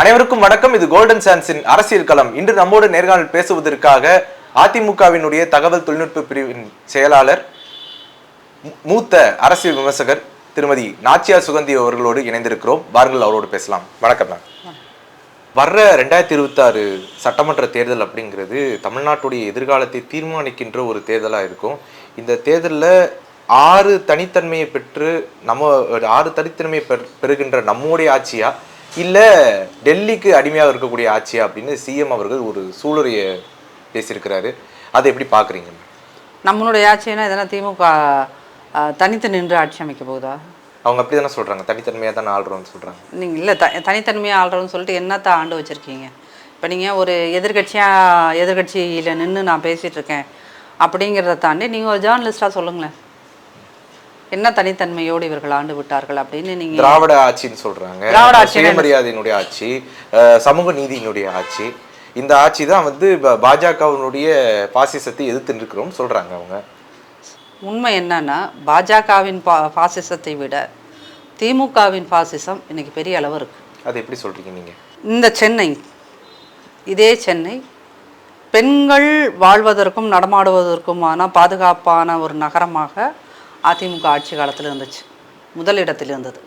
அனைவருக்கும் வணக்கம். இது கோல்டன் சான்ஸின் அரசியல் களம். இன்று நம்மோடு நேர்காணல் பேசுவதற்காக அதிமுகவினுடைய தகவல் தொழில்நுட்ப பிரிவின் செயலாளர் மூத்த அரசியல் விமர்சகர் திருமதி நாச்சியார் சுகந்தி அவர்களோடு இணைந்திருக்கிறோம். வாருங்கள் அவரோடு பேசலாம். வணக்கம் மேம் வர்ற ரெண்டாயிரத்தி இருபத்தாறு சட்டமன்ற தேர்தல் அப்படிங்கிறது தமிழ்நாட்டுடைய எதிர்காலத்தை தீர்மானிக்கின்ற ஒரு தேர்தலாக இருக்கும். இந்த தேர்தலில் ஆறு தனித்தன்மையை பெற்று நம்ம ஆறு தனித்தன்மையை பெறுகின்ற நம்முடைய ஆட்சியா இல்லை டெல்லிக்கு அடிமையாக இருக்கக்கூடிய ஆட்சியா அப்படின்னு சிஎம் அவர்கள் ஒரு சூளுரையை பேசியிருக்கிறாரு. அதை எப்படி பார்க்குறீங்க? நம்மளுடைய ஆட்சினா இதெல்லாம் திமுக தனித்து நின்று ஆட்சி அமைக்க போகுதா? அவங்க அப்படி தானே சொல்கிறாங்க தனித்தன்மையாக தானே ஆள்றோம்னு சொல்கிறாங்க நீங்கள் இல்லை த தனித்தன்மையாக ஆள்றோம்னு சொல்லிட்டு என்னத்த ஆண்டு வச்சுருக்கீங்க? இப்போ நீங்கள் ஒரு எதிர்கட்சியாக எதிர்கட்சியில் நின்று நான் பேசிகிட்டு இருக்கேன் அப்படிங்கிறத தாண்டி நீங்கள் ஒரு ஜேர்னலிஸ்டாக சொல்லுங்களேன். என்ன தனித்தன்மையோடு இவர்கள் ஆண்டு விட்டார்கள் அப்படின்னு நீங்கள் திராவிட ஆட்சின்னு சொல்றாங்க. திராவிட என்ன? சுயமரியாதையினுடைய ஆட்சி சமூக நீதியினுடைய ஆட்சி இந்த ஆட்சி தான் வந்து பாஜகவினுடைய பாசிசத்தை எதிர்த்து நிற்கிறோம் சொல்றாங்க அவங்க. உண்மை என்னன்னா பாஜகவின் பா பாசிசத்தை விட திமுகவின் பாசிசம் இன்னைக்கு பெரிய அளவு இருக்குது அதை எப்படி சொல்றீங்க நீங்க? இந்த சென்னை இதே சென்னை பெண்கள் வாழ்வதற்கும் நடமாடுவதற்குமான பாதுகாப்பான ஒரு நகரமாக அதிமுக ஆட்சி காலத்தில் இருந்துச்சு. முதலிடத்தில் இருந்தது.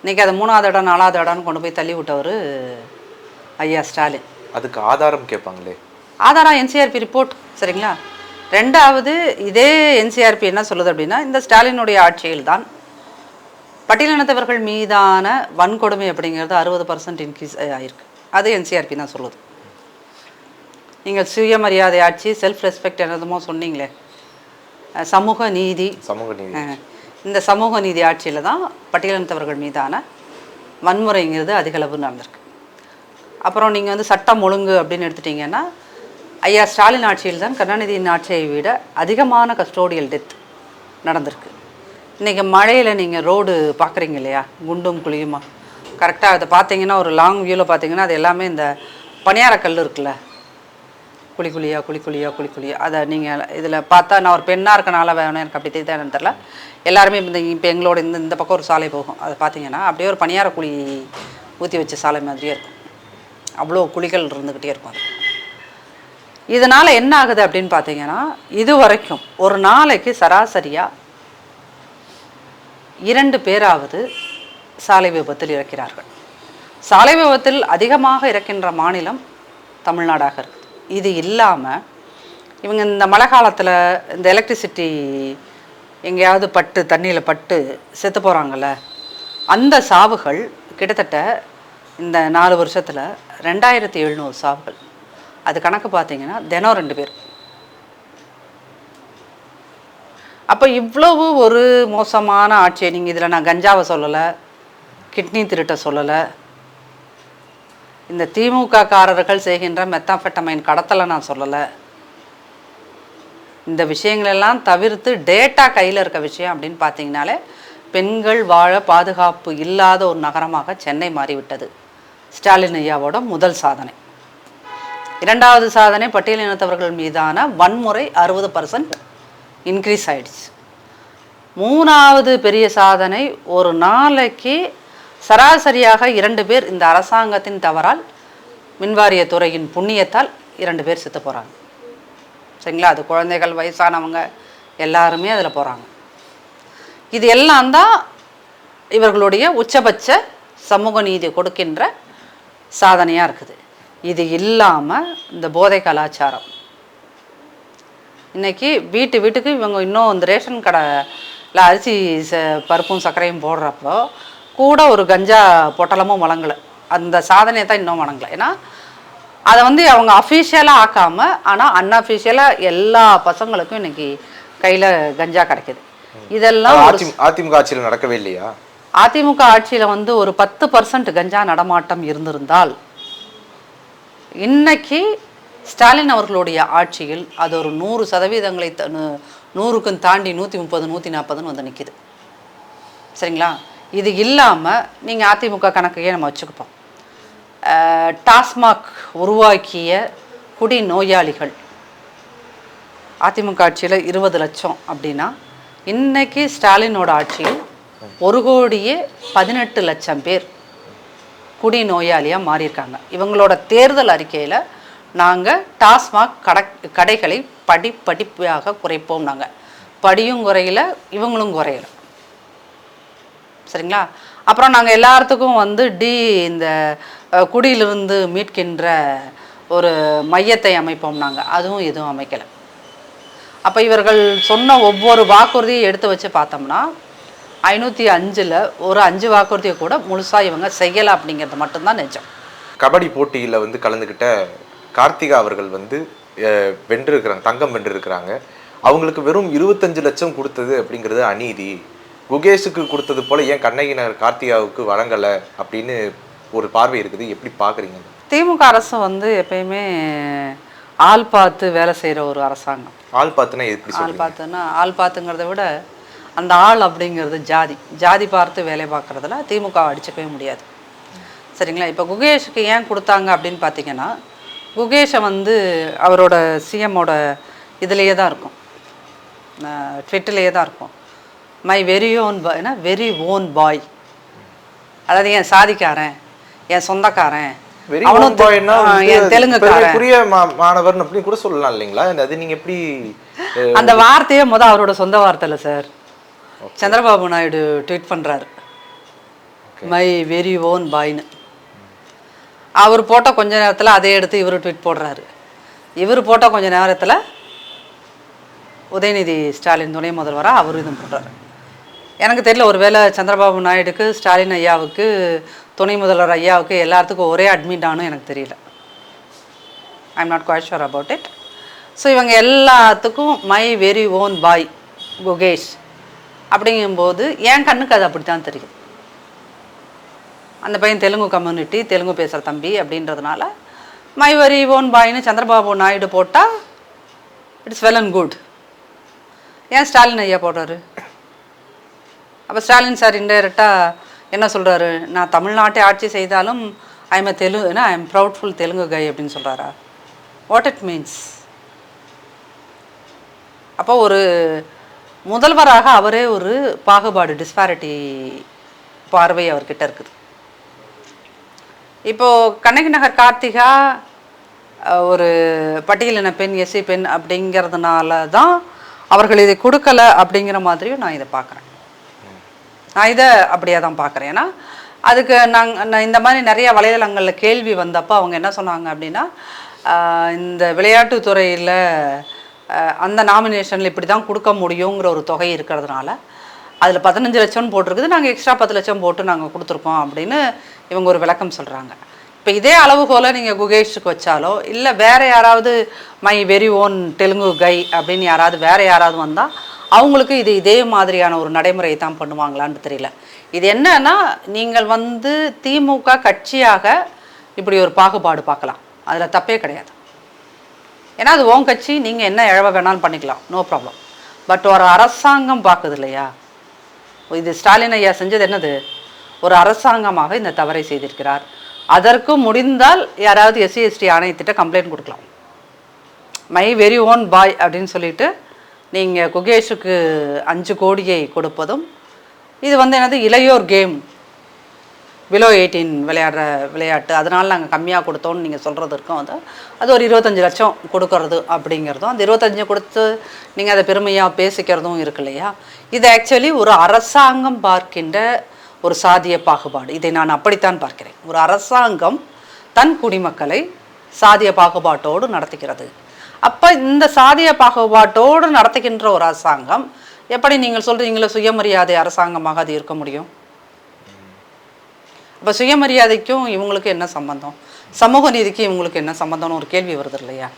இன்றைக்கி அதை மூணாவது இடம் நாலாவது இடம்னு கொண்டு போய் தள்ளி விட்டவர் ஐயா ஸ்டாலின். அதுக்கு ஆதாரம் கேட்பாங்களே? ஆதாரம் என்சிஆர்பி ரிப்போர்ட் சரிங்களா? ரெண்டாவது இதே என்சிஆர்பி என்ன சொல்லுது அப்படின்னா இந்த ஸ்டாலினுடைய ஆட்சியில் தான் பட்டியலினத்தவர்கள் மீதான வன்கொடுமை அப்படிங்கிறது அறுபது பர்சன்ட் இன்க்ரீஸ் ஆயிருக்கு. அது என்சிஆர்பி தான் சொல்லுது. நீங்கள் சுயமரியாதை ஆட்சி செல்ஃப் ரெஸ்பெக்ட் என்னதுமோ சொன்னீங்களே சமூக நீதி. சமூக நீதி. இந்த சமூக நீதி ஆட்சியில் தான் பட்டியலினத்தவர்கள் மீதான வன்முறைங்கிறது அதிகளவு நடந்திருக்கு. அப்புறம் நீங்கள் வந்து சட்டம் ஒழுங்கு அப்படின்னு எடுத்துட்டீங்கன்னா ஐயா ஸ்டாலின் ஆட்சியில் தான் கருணாநிதியின் ஆட்சியை விட அதிகமான கஸ்டோடியல் டெத் நடந்திருக்கு. இன்றைக்கி மழையில் நீங்கள் ரோடு பார்க்குறீங்க இல்லையா? குண்டும் குழியுமா? கரெக்டாக அதை பார்த்தீங்கன்னா ஒரு லாங் வியூவில் பார்த்தீங்கன்னா அது எல்லாமே இந்த பணியாரக்கல் இருக்குல்ல குழி குழியா குழி குழியா குழி குழியா. அதை நீங்கள் இதில் பார்த்தா நான் ஒரு பெண்ணாக இருக்கனால வேணும் எனக்கு அப்படி தெரியுதா தெரில எல்லாருமே இந்த இப்போ எங்களோட இந்த இந்த பக்கம் ஒரு சாலை போகும். அதை பார்த்தீங்கன்னா அப்படியே ஒரு பணியார குழி ஊற்றி வச்ச சாலை மாதிரியே இருக்கும். அவ்வளோ குழிகள் இருந்துக்கிட்டே இருக்கும் அது. இதனால் என்ன ஆகுது அப்படின்னு பார்த்தீங்கன்னா இது வரைக்கும் ஒரு நாளைக்கு சராசரியாக இரண்டு பேராவது சாலை விபத்தில் இறக்கிறார்கள். சாலை விபத்தில் அதிகமாக இறக்கின்ற மாநிலம் தமிழ்நாடாக இருக்குது இது இல்லாமல் இவங்க இந்த மழை காலத்தில் இந்த எலக்ட்ரிசிட்டி எங்கேயாவது பட்டு தண்ணியில் பட்டு செத்து போகிறாங்கல்ல அந்த சாவுகள் கிட்டத்தட்ட இந்த நாலு வருஷத்தில் ரெண்டாயிரத்தி எழுநூறு சாவுகள். அது கணக்கு பார்த்தீங்கன்னா தினம் ரெண்டு பேர். அப்போ இவ்வளவு ஒரு மோசமான ஆட்சியை நீங்கள் இதில் நான் கஞ்சாவை சொல்லலை கிட்னி திருட்டை சொல்லலை இந்த திமுக காரர்கள் செய்கின்ற மெத்தாஃபெட்டமைன் கடத்தலை நான் சொல்லலை. இந்த விஷயங்களெல்லாம் தவிர்த்து டேட்டா கையில் இருக்க விஷயம் அப்படின்னு பார்த்தீங்கனாலே பெண்கள் வாழ பாதுகாப்பு இல்லாத ஒரு நகரமாக சென்னை மாறிவிட்டது. ஸ்டாலின் ஐயாவோட முதல் சாதனை. இரண்டாவது சாதனை பட்டியலினத்தவர்கள் மீதான வன்முறை அறுபது பர்சன்ட் இன்க்ரீஸ் ஆயிடுச்சு. மூணாவது பெரிய சாதனை ஒரு நாளைக்கு சராசரியாக இரண்டு பேர் இந்த அரசாங்கத்தின் தவறால் மின்வாரிய துறையின் புண்ணியத்தால் இரண்டு பேர் செத்து போகிறாங்க சரிங்களா? அது குழந்தைகள் வயசானவங்க எல்லாருமே அதில் போகிறாங்க இது எல்லாம் தான் இவர்களுடைய உச்சபட்ச சமூக நீதி கொடுக்கின்ற சாதனையாக இருக்குது. இது இல்லாமல் இந்த போதை கலாச்சாரம். இன்னைக்கு வீட்டு வீட்டுக்கு இவங்க இன்னும் இந்த ரேஷன் கடையில் அரிசி ச பருப்பும் சர்க்கரையும் போடுறப்போ கூட ஒரு கஞ்சா பொட்டலமும் வழங்கலை. அந்த சாதனையை தான் இன்னும் வழங்கலை. ஏன்னா அதை வந்து அவங்க அஃபீஷியலாக ஆக்காமல் ஆனால் அன்அஃபீஷியலாக எல்லா பசங்களுக்கும் இன்னைக்கு கையில் கஞ்சா கிடைக்குது. இதெல்லாம் அதிமுக ஆட்சியில் நடக்கவே இல்லையா? அதிமுக ஆட்சியில் வந்து ஒரு பத்து பர்சன்ட் கஞ்சா நடமாட்டம் இருந்திருந்தால் இன்னைக்கு ஸ்டாலின் அவர்களுடைய ஆட்சியில் அது ஒரு நூறு சதவீதங்களை நூறுக்கும் தாண்டி நூற்றி முப்பது நூற்றி நாற்பதுன்னு வந்து நிற்கிது சரிங்களா? இது இல்லாமல் நீங்கள் அதிமுக கணக்கையே நம்ம வச்சுக்கப்போம். டாஸ்மாக் உருவாக்கிய குடி நோயாளிகள். அதிமுக ஆட்சியில் இருபது லட்சம் அப்படின்னா இன்னைக்கு ஸ்டாலினோட ஆட்சியில் ஒரு கோடியே பதினெட்டு லட்சம் பேர் குடி நோயாளியாக மாறியிருக்காங்க. இவங்களோட தேர்தல் அறிக்கையில் நாங்கள் டாஸ்மாக் கடை கடைகளை படி படிப்பாக குறைப்போம் நாங்கள் படியும் குறையில இவங்களும் குறையலை. சரிங்களா? அப்புறம் நாங்கள் எல்லாத்துக்கும் வந்து டி இந்த குடியிலிருந்து மீட்கின்ற ஒரு மையத்தை அமைப்போம் நாங்கள் அதுவும் எதுவும் அமைக்கலை. அப்போ இவர்கள் சொன்ன ஒவ்வொரு வாக்குறுதியை எடுத்து வச்சு பார்த்தோம்னா ஐநூற்றி அஞ்சில் ஒரு அஞ்சு வாக்குறுதியை கூட முழுசாக இவங்க செய்யலை அப்படிங்கிறது மட்டும்தான் நிஜம். கபடி போட்டியில் வந்து கலந்துக்கிட்ட கார்த்திகா அவர்கள் வந்து வென்றிருக்கிறாங்க தங்கம் வென்றிருக்கிறாங்க. அவங்களுக்கு வெறும் இருபத்தஞ்சு லட்சம் கொடுத்தது அப்படிங்கிறது அநீதி. குகேஷுக்கு கொடுத்தது போல ஏன் கண்ணகி நகர் கார்த்திகாவுக்கு வழங்கலை அப்படின்னு ஒரு பார்வை இருக்குது. எப்படி பார்க்குறீங்க? திமுக அரசு வந்து எப்பயுமே ஆள் பார்த்து வேலை செய்கிற ஒரு அரசாங்கம். ஆள் பார்த்துனா எப்படி ஆள் பார்த்துன்னா ஆள் பார்த்துங்கிறத விட அந்த ஆள் அப்படிங்கிறது ஜாதி. ஜாதி பார்த்து வேலை பார்க்குறதுல திமுக அடிச்சுக்கவே முடியாது. சரிங்களா? இப்போ குகேஷுக்கு ஏன் கொடுத்தாங்க அப்படின்னு பார்த்தீங்கன்னா குகேஷை வந்து அவரோட சிஎம்மோட இதுலேயே தான் இருக்கும். ட்விட்டர்லேயே தான் இருக்கும். மை வெரி ஓன் பாய்னா வெரி ஓன் பாய் அதாவது என் சாதிக்காரன் என் சொந்தக்காரன். அவனும் என் தெலுங்குக்காரன். பெருமைக்குரிய மா- மாணவர் அப்படின்னு கூட சொல்லலாம் இல்லைங்களா? அது நீங்க எப்படி அந்த வார்த்தையே முத அவரோட சொந்த வார்த்தை இல்லை சார் சந்திரபாபு நாயுடு ட்வீட் பண்ணுறாரு மை வெரி ஓன் பாய்னு அவர் போட்ட கொஞ்ச நேரத்தில் அதே எடுத்து இவர் ட்வீட் போடுறாரு. இவர் போட்ட கொஞ்ச நேரத்தில் உதயநிதி ஸ்டாலின் துணை முதல்வராக அவர் இதுவும் போடுறாரு எனக்கு தெரியல ஒருவேளை சந்திரபாபு நாயுடுக்கு ஸ்டாலின் ஐயாவுக்கு துணை முதல்வர் ஐயாவுக்கு எல்லாத்துக்கும் ஒரே அட்மிட் ஆனும் எனக்கு தெரியல. I am not quite sure about it so இவங்க எல்லாத்துக்கும் my very own boy Gukesh அப்படிங்கும்போது என் கண்ணுக்கு அது அப்படி தான் தெரியும். அந்த பையன் தெலுங்கு கம்யூனிட்டி தெலுங்கு பேசுகிற தம்பி அப்படின்றதுனால மை வெரி ஓன் பாய்னு சந்திரபாபு நாயுடு போட்டால் இட்ஸ் வெல் அண்ட் குட் ஏன் ஸ்டாலின் ஐயா போடுறாரு? அப்போ ஸ்டாலின் சார் இன்டைரக்டாக என்ன சொல்கிறாரு நான் தமிழ்நாட்டை ஆட்சி செய்தாலும் I am Telugu I am proudful Telugu guy அப்படின்னு சொல்கிறாரா வாட் இட் மீன்ஸ் அப்போ ஒரு முதல்வராக அவரே ஒரு பாகுபாடு டிஸ்பாரிட்டி பார்வை அவர்கிட்ட இருக்குது. இப்போது கண்ணகி நகர் கார்த்திகா ஒரு பட்டியலின பெண் எஸ்சி பெண் அப்படிங்கிறதுனால தான் அவர்கள் இதை கொடுக்கல அப்படிங்கிற மாதிரியும் நான் இதை பார்க்குறேன். நான் இதை அப்படியே தான் பார்க்குறேன். ஏன்னா அதுக்கு நாங்கள் இந்த மாதிரி நிறைய வலைதளங்களில் கேள்வி வந்தப்போ அவங்க என்ன சொன்னாங்க அப்படின்னா இந்த விளையாட்டுத்துறையில் அந்த நாமினேஷனில் இப்படி தான் கொடுக்க முடியுங்கிற ஒரு தொகை இருக்கிறதுனால அதில் பதினஞ்சு லட்சம்னு போட்டிருக்குது நாங்கள் எக்ஸ்ட்ரா பத்து லட்சம் போட்டு நாங்கள் கொடுத்துருக்கோம் அப்படின்னு இவங்க ஒரு விளக்கம் சொல்கிறாங்க இப்போ இதே அளவுகோலை நீங்கள் குகேஷுக்கு வச்சாலோ இல்லை வேறு யாராவது my very own Telugu guy அப்படின்னு யாராவது வேறு யாராவது வந்தால் அவங்களுக்கு இது இதே மாதிரியான ஒரு நடைமுறையை தான் பண்ணுவாங்களான்னு தெரியல. இது என்னன்னா நீங்கள் வந்து திமுக கட்சியாக இப்படி ஒரு பாகுபாடு பார்க்கலாம். அதில் தப்பே கிடையாது. ஏன்னா அது உன் கட்சி நீங்கள் என்ன இழவ வேணாலும் பண்ணிக்கலாம். நோ ப்ராப்ளம் பட் ஒரு அரசாங்கம் பார்க்குது இல்லையா? இது ஸ்டாலின் ஐயா செஞ்சது என்னது? ஒரு அரசாங்கமாக இந்த தவறை செய்திருக்கிறார். அதற்கு முடிந்தால் யாராவது எஸ்சி எஸ்டி ஆணையத்திட்ட கம்ப்ளைண்ட் கொடுக்கலாம். மை வெரி ஓன் பாய் அப்படின்னு சொல்லிட்டு நீங்கள் குகேஷுக்கு அஞ்சு கோடியை கொடுப்பதும் இது வந்து என்னது இளையோர் கேம் பிலோ எயிட்டீன் விளையாடுற விளையாட்டு. அதனால் நாங்கள் கம்மியாக கொடுத்தோம்னு நீங்கள் சொல்கிறது வந்து அது அது ஒரு இருபத்தஞ்சி லட்சம் கொடுக்கறது அப்படிங்கிறதும் அந்த இருபத்தஞ்சு கொடுத்து நீங்கள் அதை பெருமையாக பேசிக்கிறதும் இருக்கு இல்லையா? இது ஆக்சுவலி ஒரு அரசாங்கம் பார்க்கின்ற ஒரு சாதிய பாகுபாடு. இதை நான் அப்படித்தான் பார்க்கிறேன். ஒரு அரசாங்கம் தன் குடிமக்களை சாதிய பாகுபாட்டோடு நடத்துகிறது. அப்போ இந்த சாதிய பாகுபாட்டோடு நடத்துகின்ற ஒரு அரசாங்கம் எப்படி நீங்கள் சொல்கிறீங்களோ சுயமரியாதை அரசாங்கமாக அது இருக்க முடியும்? அப்போ சுயமரியாதைக்கும் இவங்களுக்கு என்ன சம்பந்தம்? சமூக நீதிக்கு இவங்களுக்கு என்ன சம்பந்தம்னு ஒரு கேள்வி வருது இல்லையா?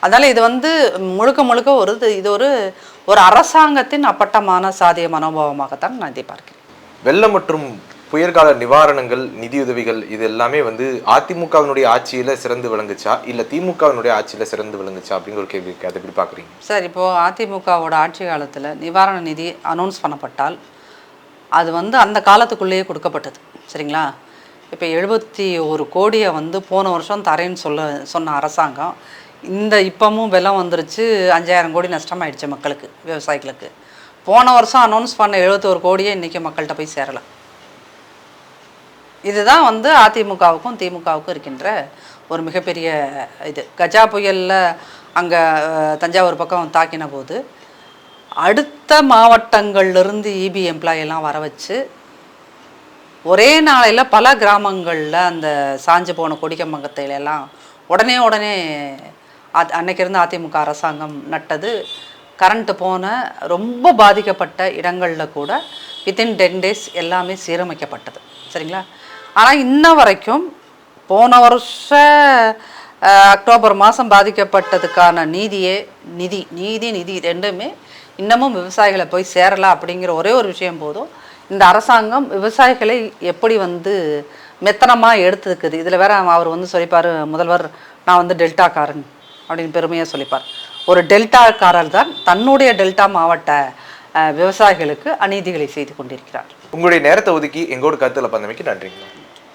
அதனால் இது வந்து முழுக்க முழுக்க ஒரு இது- இது ஒரு ஒரு அரசாங்கத்தின் அப்பட்டமான சாதிய மனோபாவமாகத்தான் நான் இதை பார்க்கிறேன். வெள்ளம் மற்றும் புயற்கால நிவாரணங்கள் நிதியுதவிகள் இது எல்லாமே வந்து அதிமுகவினுடைய ஆட்சியில் சிறந்து விளங்குச்சா? இல்லை திமுகவினுடைய ஆட்சியில் சிறந்து விளங்குச்சா? அப்படிங்கிற ஒரு கேள்வி இருக்குது அதை எப்படி பார்க்குறீங்க? சார் இப்போது அதிமுகவோட ஆட்சி காலத்தில் நிவாரண நிதி அனௌன்ஸ் பண்ணப்பட்டால் அது வந்து அந்த காலத்துக்குள்ளேயே கொடுக்கப்பட்டது. சரிங்களா? இப்போ எழுபத்தி ஒரு கோடியை வந்து போன வருஷம் தரேன்னு சொல்ல சொன்ன அரசாங்கம் இந்த இப்போமும் வெள்ளம் வந்துருச்சு அஞ்சாயிரம் கோடி நஷ்டமாயிடுச்சு மக்களுக்கு விவசாயிகளுக்கு. போன வருஷம் அனௌன்ஸ் பண்ண எழுபத்தோரு கோடியே இன்றைக்கி மக்கள்கிட்ட போய் சேரலை இதுதான் வந்து அதிமுகவுக்கும் திமுகவுக்கும் இருக்கின்ற ஒரு மிகப்பெரிய இது. கஜா புயலில் அங்கே தஞ்சாவூர் பக்கம் தாக்கின போது அடுத்த மாவட்டங்கள்லேருந்து இபி எம்ப்ளாயெல்லாம் வர வச்சு ஒரே நாளையில் பல கிராமங்களில் அந்த சாஞ்சு போன கொடிக்கம்பங்கத்தையில எல்லாம் உடனே உடனே அது அன்னைக்கிருந்து அதிமுக அரசாங்கம் நட்டது. கரண்ட்டு போன ரொம்ப பாதிக்கப்பட்ட இடங்களில் கூட வித்தின் டென் டேஸ் எல்லாமே சீரமைக்கப்பட்டது. சரிங்களா? ஆனால் இன்ன வரைக்கும் போன வருஷ அக்டோபர் மாதம் பாதிக்கப்பட்டதுக்கான நீதியே நிதி நீதி நிதி ரெண்டுமே இன்னமும் விவசாயிகளை போய் சேரலாம் அப்படிங்கிற ஒரே ஒரு விஷயம் போதும். இந்த அரசாங்கம் விவசாயிகளை எப்படி வந்து மெத்தனமாக எடுத்துக்குது? இதில் வேற அவர் வந்து சொல்லிப்பார் முதல்வர் நான் வந்து டெல்டாக்காரன் அப்படின்னு பெருமையாக சொல்லிப்பார். ஒரு டெல்டாக்காரர் தான் தன்னுடைய டெல்டா மாவட்ட விவசாயிகளுக்கு அநீதிகளை செய்து கொண்டிருக்கிறார். உங்களுடைய நேரத்தை ஒதுக்கி எங்களோட கருத்தில் பந்தமைக்கு நன்றிங்க.